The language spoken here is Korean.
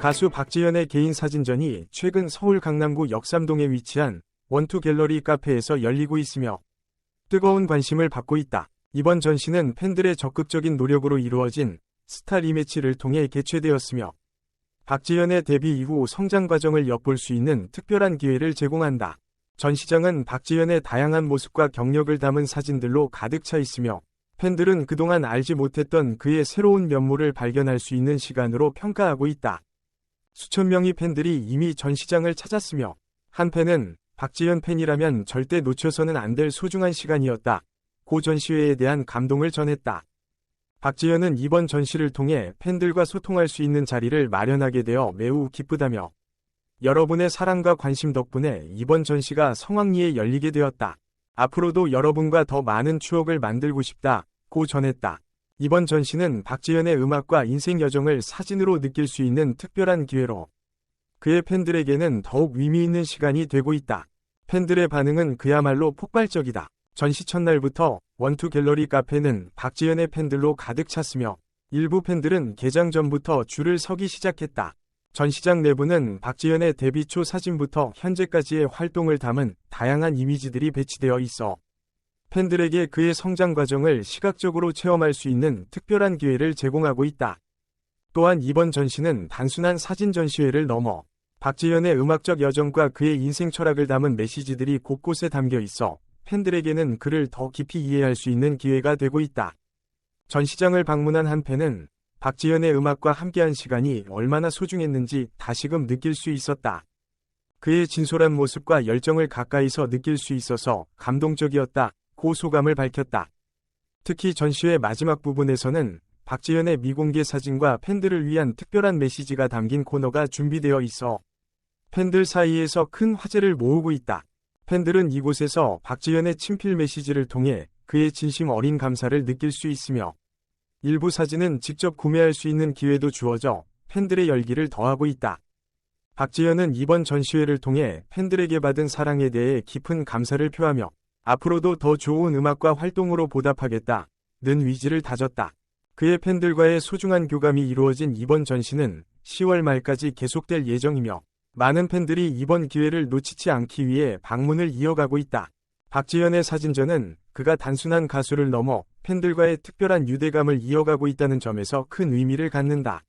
가수 박지현의 개인 사진전이 최근 서울 강남구 역삼동에 위치한 원투 갤러리 카페에서 열리고 있으며 뜨거운 관심을 받고 있다. 이번 전시는 팬들의 적극적인 노력으로 이루어진 스타 리매치를 통해 개최되었으며 박지현의 데뷔 이후 성장 과정을 엿볼 수 있는 특별한 기회를 제공한다. 전시장은 박지현의 다양한 모습과 경력을 담은 사진들로 가득 차 있으며 팬들은 그동안 알지 못했던 그의 새로운 면모를 발견할 수 있는 시간으로 평가하고 있다. 수천 명의 팬들이 이미 전시장을 찾았으며 한 팬은 박지현 팬이라면 절대 놓쳐서는 안 될 소중한 시간이었다. 고 전시회에 대한 감동을 전했다. 박지현은 이번 전시를 통해 팬들과 소통할 수 있는 자리를 마련하게 되어 매우 기쁘다며 여러분의 사랑과 관심 덕분에 이번 전시가 성황리에 열리게 되었다. 앞으로도 여러분과 더 많은 추억을 만들고 싶다. 고 전했다. 이번 전시는 박지현의 음악과 인생 여정을 사진으로 느낄 수 있는 특별한 기회로 그의 팬들에게는 더욱 의미 있는 시간이 되고 있다. 팬들의 반응은 그야말로 폭발적이다. 전시 첫날부터 원투 갤러리 카페는 박지현의 팬들로 가득 찼으며 일부 팬들은 개장 전부터 줄을 서기 시작했다. 전시장 내부는 박지현의 데뷔 초 사진부터 현재까지의 활동을 담은 다양한 이미지들이 배치되어 있어 팬들에게 그의 성장 과정을 시각적으로 체험할 수 있는 특별한 기회를 제공하고 있다. 또한 이번 전시는 단순한 사진 전시회를 넘어 박지현의 음악적 여정과 그의 인생 철학을 담은 메시지들이 곳곳에 담겨 있어 팬들에게는 그를 더 깊이 이해할 수 있는 기회가 되고 있다. 전시장을 방문한 한 팬은 박지현의 음악과 함께한 시간이 얼마나 소중했는지 다시금 느낄 수 있었다. 그의 진솔한 모습과 열정을 가까이서 느낄 수 있어서 감동적이었다. 고 소감을 밝혔다. 특히 전시회 마지막 부분에서는 박지현의 미공개 사진과 팬들을 위한 특별한 메시지가 담긴 코너가 준비되어 있어 팬들 사이에서 큰 화제를 모으고 있다. 팬들은 이곳에서 박지현의 친필 메시지를 통해 그의 진심 어린 감사를 느낄 수 있으며 일부 사진은 직접 구매할 수 있는 기회도 주어져 팬들의 열기를 더하고 있다. 박지현은 이번 전시회를 통해 팬들에게 받은 사랑에 대해 깊은 감사를 표하며 앞으로도 더 좋은 음악과 활동으로 보답하겠다. 는 위지를 다졌다. 그의 팬들과의 소중한 교감이 이루어진 이번 전시는 10월 말까지 계속될 예정이며 많은 팬들이 이번 기회를 놓치지 않기 위해 방문을 이어가고 있다. 박지현의 사진전은 그가 단순한 가수를 넘어 팬들과의 특별한 유대감을 이어가고 있다는 점에서 큰 의미를 갖는다.